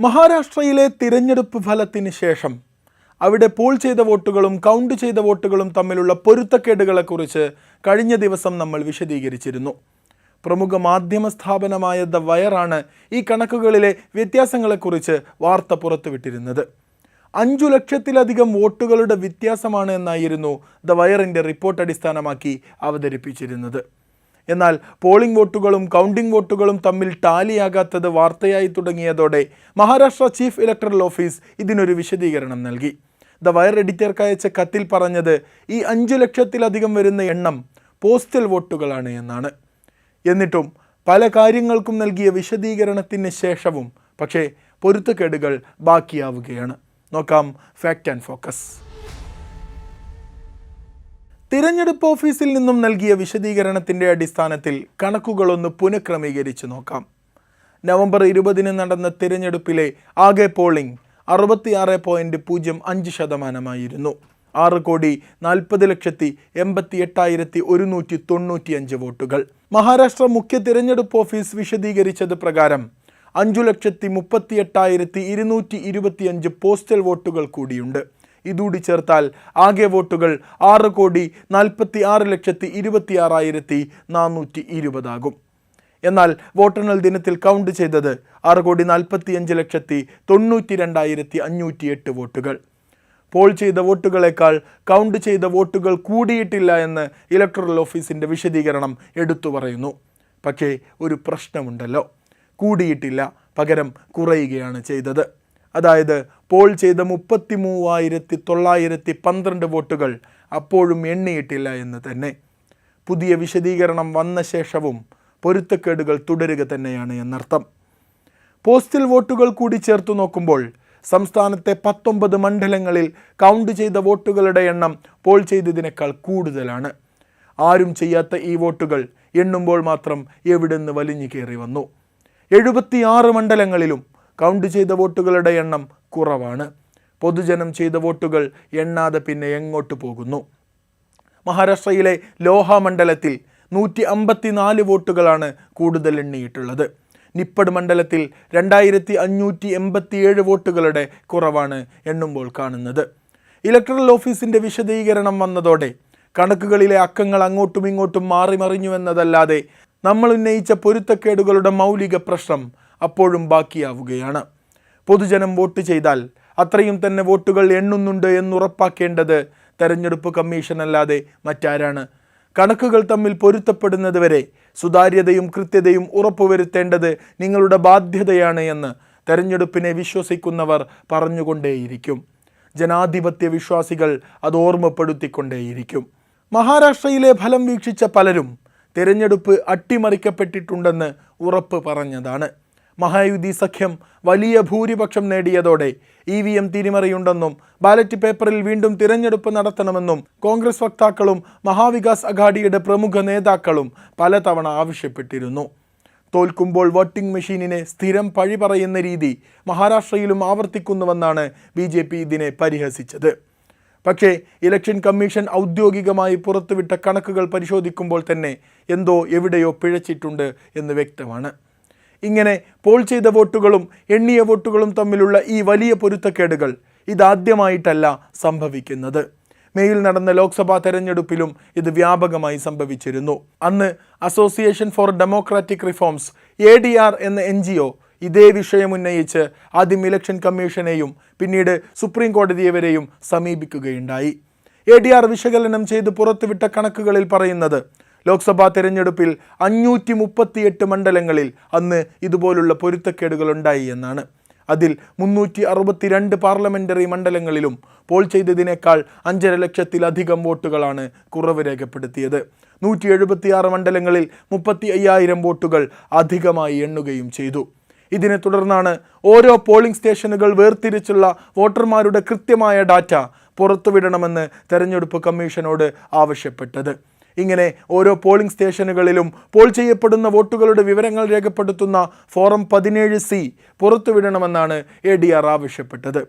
മഹാരാഷ്ട്രയിലെ തിരഞ്ഞെടുപ്പ് ഫലത്തിന് ശേഷം അവിടെ പോൾ ചെയ്ത വോട്ടുകളും കൗണ്ട് ചെയ്ത വോട്ടുകളും തമ്മിലുള്ള പൊരുത്തക്കേടുകളെക്കുറിച്ച് കഴിഞ്ഞ ദിവസം നമ്മൾ വിശദീകരിച്ചിരുന്നു. പ്രമുഖ മാധ്യമ സ്ഥാപനമായ ദ വയറാണ് ഈ കണക്കുകളിലെ വ്യത്യാസങ്ങളെക്കുറിച്ച് വാർത്ത പുറത്തുവിട്ടിരുന്നത്. അഞ്ചു ലക്ഷത്തിലധികം വോട്ടുകളുടെ വ്യത്യാസമാണ് എന്നായിരുന്നു ദ വയറിന്റെ റിപ്പോർട്ട് അടിസ്ഥാനമാക്കി അവതരിപ്പിച്ചിരുന്നത്. എന്നാൽ പോളിംഗ് വോട്ടുകളും കൗണ്ടിംഗ് വോട്ടുകളും തമ്മിൽ ടാലിയാകാത്തത് വാർത്തയായി തുടങ്ങിയതോടെ മഹാരാഷ്ട്ര ചീഫ് ഇലക്ടറൽ ഓഫീസ് ഇതിനൊരു വിശദീകരണം നൽകി. ദ വയർ എഡിറ്റർക്ക് അയച്ച കത്തിൽ പറഞ്ഞത് ഈ അഞ്ചു ലക്ഷത്തിലധികം വരുന്ന എണ്ണം പോസ്റ്റൽ വോട്ടുകളാണ് എന്നാണ്. എന്നിട്ടും പല കാര്യങ്ങൾക്കും നൽകിയ വിശദീകരണത്തിന് ശേഷവും പക്ഷേ പൊരുത്തക്കേടുകൾ ബാക്കിയാവുകയാണ്. നോക്കാം ഫാക്റ്റ് ആൻഡ് ഫോക്കസ്. തിരഞ്ഞെടുപ്പ് ഓഫീസിൽ നിന്നും നൽകിയ വിശദീകരണത്തിന്റെ അടിസ്ഥാനത്തിൽ കണക്കുകളൊന്ന് പുനഃക്രമീകരിച്ച് നോക്കാം. നവംബർ ഇരുപതിന് നടന്ന തിരഞ്ഞെടുപ്പിലെ ആകെ പോളിംഗ് അറുപത്തിയാറ് പോയിന്റ് പൂജ്യം അഞ്ച് ശതമാനമായിരുന്നു. ആറ് കോടി നാൽപ്പത് ലക്ഷത്തി എൺപത്തി എട്ടായിരത്തി ഒരുന്നൂറ്റി തൊണ്ണൂറ്റി അഞ്ച് വോട്ടുകൾ. മഹാരാഷ്ട്ര മുഖ്യ തിരഞ്ഞെടുപ്പ് ഓഫീസ് വിശദീകരിച്ചത് പ്രകാരം അഞ്ചു ലക്ഷത്തി മുപ്പത്തി എട്ടായിരത്തി ഇരുന്നൂറ്റി ഇരുപത്തിയഞ്ച് പോസ്റ്റൽ വോട്ടുകൾ കൂടിയുണ്ട്. ഇതുകൂടി ചേർത്താൽ ആകെ വോട്ടുകൾ ആറ് കോടി നാൽപ്പത്തി ആറ് ലക്ഷത്തി ഇരുപത്തി ആറായിരത്തി നാനൂറ്റി ഇരുപതാകും. എന്നാൽ വോട്ടെണ്ണൽ ദിനത്തിൽ കൗണ്ട് ചെയ്തത് ആറ് കോടി നാൽപ്പത്തി അഞ്ച് ലക്ഷത്തി തൊണ്ണൂറ്റി രണ്ടായിരത്തി അഞ്ഞൂറ്റി എട്ട് വോട്ടുകൾ. പോൾ ചെയ്ത വോട്ടുകളേക്കാൾ കൗണ്ട് ചെയ്ത വോട്ടുകൾ കൂടിയിട്ടില്ല എന്ന് ഇലക്ട്രൽ ഓഫീസിന്റെ വിശദീകരണം എടുത്തു പറയുന്നു. പക്ഷേ ഒരു പ്രശ്നമുണ്ടല്ലോ. കൂടിയിട്ടില്ല. പകരം കുറയുകയാണ് ചെയ്തത്. അതായത് പോൾ ചെയ്ത മുപ്പത്തി മൂവായിരത്തി തൊള്ളായിരത്തി പന്ത്രണ്ട് വോട്ടുകൾ അപ്പോഴും എണ്ണിയിട്ടില്ല എന്ന് തന്നെ. പുതിയ വിശദീകരണം വന്ന ശേഷവും പൊരുത്തക്കേടുകൾ തുടരുക തന്നെയാണ് എന്നർത്ഥം. പോസ്റ്റൽ വോട്ടുകൾ കൂടി ചേർത്തു നോക്കുമ്പോൾ സംസ്ഥാനത്തെ പത്തൊമ്പത് മണ്ഡലങ്ങളിൽ കൗണ്ട് ചെയ്ത വോട്ടുകളുടെ എണ്ണം പോൾ ചെയ്തതിനേക്കാൾ കൂടുതലാണ്. ആരും ചെയ്യാത്ത ഈ വോട്ടുകൾ എണ്ണുമ്പോൾ മാത്രം എവിടുന്ന് വലിഞ്ഞു കയറി വന്നു. എഴുപത്തിയാറ് മണ്ഡലങ്ങളിലും കൗണ്ട് ചെയ്ത വോട്ടുകളുടെ എണ്ണം കുറവാണ്. പൊതുജനം ചെയ്ത വോട്ടുകൾ എണ്ണാതെ പിന്നെ എങ്ങോട്ട് പോകുന്നു? മഹാരാഷ്ട്രയിലെ ലോഹ മണ്ഡലത്തിൽ നൂറ്റി അമ്പത്തിനാല് വോട്ടുകളാണ് കൂടുതൽ എണ്ണിയിട്ടുള്ളത്. നിപ്പട് മണ്ഡലത്തിൽ രണ്ടായിരത്തി അഞ്ഞൂറ്റി എൺപത്തിയേഴ് വോട്ടുകളുടെ കുറവാണ് എണ്ണുമ്പോൾ കാണുന്നത്. ഇലക്ട്രൽ ഓഫീസിന്റെ വിശദീകരണം വന്നതോടെ കണക്കുകളിലെ അക്കങ്ങൾ അങ്ങോട്ടും ഇങ്ങോട്ടും മാറി മറിഞ്ഞു എന്നതല്ലാതെ നമ്മൾ ഉന്നയിച്ച പൊരുത്തക്കേടുകളുടെ മൗലിക പ്രശ്നം അപ്പോഴും ബാക്കിയാവുകയാണ്. പൊതുജനം വോട്ട് ചെയ്താൽ അത്രയും തന്നെ വോട്ടുകൾ എണ്ണുന്നുണ്ട് എന്നുറപ്പാക്കേണ്ടത് തെരഞ്ഞെടുപ്പ് കമ്മീഷൻ അല്ലാതെ മറ്റാരാണ്. കണക്കുകൾ തമ്മിൽ പൊരുത്തപ്പെടുന്നതുവരെ സുതാര്യതയും കൃത്യതയും ഉറപ്പുവരുത്തേണ്ടത് നിങ്ങളുടെ ബാധ്യതയാണ് എന്ന് തെരഞ്ഞെടുപ്പിനെ വിശ്വസിക്കുന്നവർ പറഞ്ഞുകൊണ്ടേയിരിക്കും. ജനാധിപത്യ വിശ്വാസികൾ അത് ഓർമ്മപ്പെടുത്തിക്കൊണ്ടേയിരിക്കും. മഹാരാഷ്ട്രയിലെ ഫലം വീക്ഷിച്ച പലരും തിരഞ്ഞെടുപ്പ് അട്ടിമറിക്കപ്പെട്ടിട്ടുണ്ടെന്ന് ഉറപ്പ് പറഞ്ഞതാണ്. മഹായുതി സഖ്യം വലിയ ഭൂരിപക്ഷം നേടിയതോടെ ഇ വി എം തിരിമറിയുണ്ടെന്നും ബാലറ്റ് പേപ്പറിൽ വീണ്ടും തിരഞ്ഞെടുപ്പ് നടത്തണമെന്നും കോൺഗ്രസ് വക്താക്കളും മഹാവികാസ് അഘാഡിയുടെ പ്രമുഖ നേതാക്കളും പലതവണ ആവശ്യപ്പെട്ടിരുന്നു. തോൽക്കുമ്പോൾ വോട്ടിംഗ് മെഷീനിനെ സ്ഥിരം പഴി പറയുന്ന രീതി മഹാരാഷ്ട്രയിലും ആവർത്തിക്കുന്നുവെന്നാണ് ബി ജെ പി ഇതിനെ പരിഹസിച്ചത്. പക്ഷേ ഇലക്ഷൻ കമ്മീഷൻ ഔദ്യോഗികമായി പുറത്തുവിട്ട കണക്കുകൾ പരിശോധിക്കുമ്പോൾ തന്നെ എന്തോ എവിടെയോ പിഴച്ചിട്ടുണ്ട് എന്ന് വ്യക്തമാണ്. ഇങ്ങനെ പോൾ ചെയ്ത വോട്ടുകളും എണ്ണിയ വോട്ടുകളും തമ്മിലുള്ള ഈ വലിയ പൊരുത്തക്കേടുകൾ ഇതാദ്യമായിട്ടല്ല സംഭവിക്കുന്നത്. മെയിൽ നടന്ന ലോക്സഭാ തെരഞ്ഞെടുപ്പിലും ഇത് വ്യാപകമായി സംഭവിച്ചിരുന്നു. അന്ന് association for democratic reforms A D R എന്ന എൻ ജി ഒ ഇതേ വിഷയം ഉന്നയിച്ച് ആദ്യം ഇലക്ഷൻ കമ്മീഷനെയും പിന്നീട് സുപ്രീം കോടതിയെ വരെയും സമീപിക്കുകയുണ്ടായി. എ ഡി ആർ വിശകലനം ചെയ്ത് പുറത്തുവിട്ട കണക്കുകളിൽ പറയുന്നത് ലോക്സഭാ തെരഞ്ഞെടുപ്പിൽ അഞ്ഞൂറ്റി മുപ്പത്തിയെട്ട് മണ്ഡലങ്ങളിൽ അന്ന് ഇതുപോലുള്ള പൊരുത്തക്കേടുകൾ ഉണ്ടായി എന്നാണ്. അതിൽ മുന്നൂറ്റി അറുപത്തിരണ്ട് പാർലമെന്ററി മണ്ഡലങ്ങളിലും പോൾ ചെയ്തതിനേക്കാൾ അഞ്ചര ലക്ഷത്തിലധികം വോട്ടുകളാണ് കുറവ് രേഖപ്പെടുത്തിയത്. നൂറ്റി എഴുപത്തിയാറ് മണ്ഡലങ്ങളിൽ മുപ്പത്തി അയ്യായിരം വോട്ടുകൾ അധികമായി എണ്ണുകയും ചെയ്തു. ഇതിനെ തുടർന്നാണ് ഓരോ പോളിംഗ് സ്റ്റേഷനുകൾ വേർതിരിച്ചുള്ള വോട്ടർമാരുടെ കൃത്യമായ ഡാറ്റ പുറത്തുവിടണമെന്ന് തെരഞ്ഞെടുപ്പ് കമ്മീഷനോട് ആവശ്യപ്പെട്ടത്. ഇങ്ങനെ ഓരോ പോളിംഗ് സ്റ്റേഷനുകളിലും പോൾ ചെയ്യപ്പെടുന്ന വോട്ടുകളുടെ വിവരങ്ങൾ രേഖപ്പെടുത്തുന്ന ഫോറം പതിനേഴ് സി പുറത്തുവിടണമെന്നാണ് എ ഡി ആർ ആവശ്യപ്പെട്ടത്.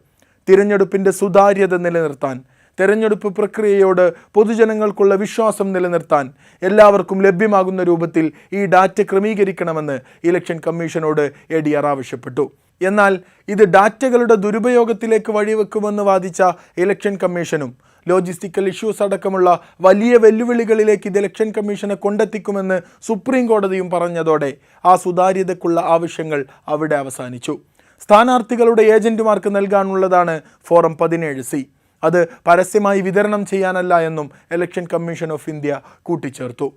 തിരഞ്ഞെടുപ്പിന്റെ സുതാര്യത നിലനിർത്താൻ തെരഞ്ഞെടുപ്പ് പ്രക്രിയയോട് പൊതുജനങ്ങൾക്കുള്ള വിശ്വാസം നിലനിർത്താൻ എല്ലാവർക്കും ലഭ്യമാകുന്ന രൂപത്തിൽ ഈ ഡാറ്റ ക്രമീകരിക്കണമെന്ന് ഇലക്ഷൻ കമ്മീഷനോട് എ ഡി ആർ ആവശ്യപ്പെട്ടു. എന്നാൽ ഇത് ഡാറ്റകളുടെ ദുരുപയോഗത്തിലേക്ക് വഴിവെക്കുമെന്ന് വാദിച്ച ഇലക്ഷൻ കമ്മീഷനും ലോജിസ്റ്റിക്കൽ ഇഷ്യൂസ് അടക്കമുള്ള വലിയ വെല്ലുവിളികളിലേക്ക് ഇത് ഇലക്ഷൻ കമ്മീഷനെ കൊണ്ടെത്തിക്കുമെന്ന് സുപ്രീം കോടതിയും പറഞ്ഞതോടെ ആ സുതാര്യതയ്ക്കുള്ള ആവശ്യങ്ങൾ അവിടെ അവസാനിച്ചു. സ്ഥാനാർത്ഥികളുടെ ഏജന്റുമാർക്ക് നൽകാനുള്ളതാണ് ഫോറം പതിനേഴ് സി. അത് പരസ്യമായി വിതരണം ചെയ്യാനല്ല എന്നും ഇലക്ഷൻ കമ്മീഷൻ ഓഫ് ഇന്ത്യ കൂട്ടിച്ചേർത്തു.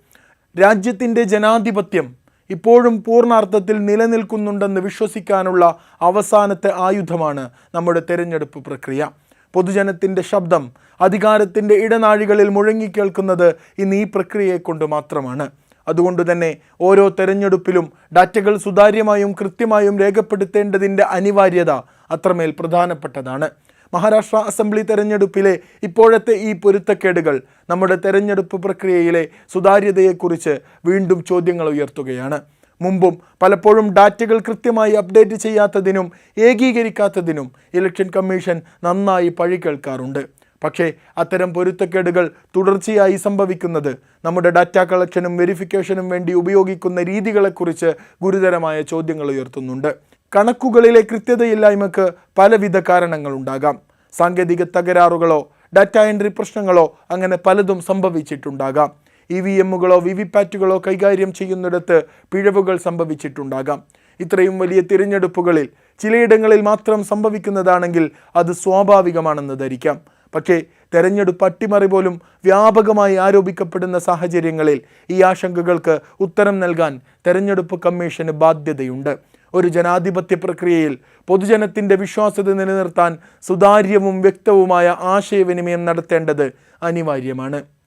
രാജ്യത്തിന്റെ ജനാധിപത്യം ഇപ്പോഴും പൂർണാർത്ഥത്തിൽ നിലനിൽക്കുന്നുണ്ടെന്ന് വിശ്വസിക്കാനുള്ള അവസാനത്തെ ആയുധമാണ് നമ്മുടെ തെരഞ്ഞെടുപ്പ് പ്രക്രിയ. പൊതുജനത്തിന്റെ ശബ്ദം അധികാരത്തിന്റെ ഇടനാഴികളിൽ മുഴങ്ങിക്കേൾക്കുന്നത് ഇന്ന് ഈ പ്രക്രിയയെ കൊണ്ട് മാത്രമാണ്. അതുകൊണ്ട് തന്നെ ഓരോ തെരഞ്ഞെടുപ്പിലും ഡാറ്റകൾ സുതാര്യമായും കൃത്യമായും രേഖപ്പെടുത്തേണ്ടതിന്റെ അനിവാര്യത അത്രമേൽ പ്രധാനപ്പെട്ടതാണ്. മഹാരാഷ്ട്ര അസംബ്ലി തെരഞ്ഞെടുപ്പിലെ ഇപ്പോഴത്തെ ഈ പൊരുത്തക്കേടുകൾ നമ്മുടെ തെരഞ്ഞെടുപ്പ് പ്രക്രിയയിലെ സുതാര്യതയെക്കുറിച്ച് വീണ്ടും ചോദ്യങ്ങൾ ഉയർത്തുകയാണ്. മുമ്പും പലപ്പോഴും ഡാറ്റകൾ കൃത്യമായി അപ്ഡേറ്റ് ചെയ്യാത്തതിനും ഏകീകരിക്കാത്തതിനും ഇലക്ഷൻ കമ്മീഷൻ നന്നായി പഴി കേൾക്കാറുണ്ട്. പക്ഷേ അത്തരം പൊരുത്തക്കേടുകൾ തുടർച്ചയായി സംഭവിക്കുന്നത് നമ്മുടെ ഡാറ്റ കളക്ഷനും വെരിഫിക്കേഷനും വേണ്ടി ഉപയോഗിക്കുന്ന രീതികളെക്കുറിച്ച് ഗുരുതരമായ ചോദ്യങ്ങൾ ഉയർത്തുന്നുണ്ട്. കണക്കുകളിലെ കൃത്യതയില്ലായ്മക്ക് പലവിധ കാരണങ്ങളുണ്ടാകാം. സാങ്കേതിക തകരാറുകളോ ഡാറ്റ എൻട്രി പ്രശ്നങ്ങളോ അങ്ങനെ പലതും സംഭവിച്ചിട്ടുണ്ടാകാം. ഇ വി എമ്മുകളോ വി വി പാറ്റുകളോ കൈകാര്യം ചെയ്യുന്നിടത്ത് പിഴവുകൾ സംഭവിച്ചിട്ടുണ്ടാകാം. ഇത്രയും വലിയ തിരഞ്ഞെടുപ്പുകളിൽ ചിലയിടങ്ങളിൽ മാത്രം സംഭവിക്കുന്നതാണെങ്കിൽ അത് സ്വാഭാവികമാണെന്ന് ധരിക്കാം. പക്ഷേ തെരഞ്ഞെടുപ്പ് അട്ടിമറി പോലും വ്യാപകമായി ആരോപിക്കപ്പെടുന്ന സാഹചര്യങ്ങളിൽ ഈ ആശങ്കകൾക്ക് ഉത്തരം നൽകാൻ തെരഞ്ഞെടുപ്പ് കമ്മീഷന് ബാധ്യതയുണ്ട്. ഒരു ജനാധിപത്യ പ്രക്രിയയിൽ പൊതുജനത്തിന്റെ വിശ്വാസ്യത നിലനിർത്താൻ സുതാര്യവും വ്യക്തവുമായ ആശയവിനിമയം നടത്തേണ്ടത് അനിവാര്യമാണ്.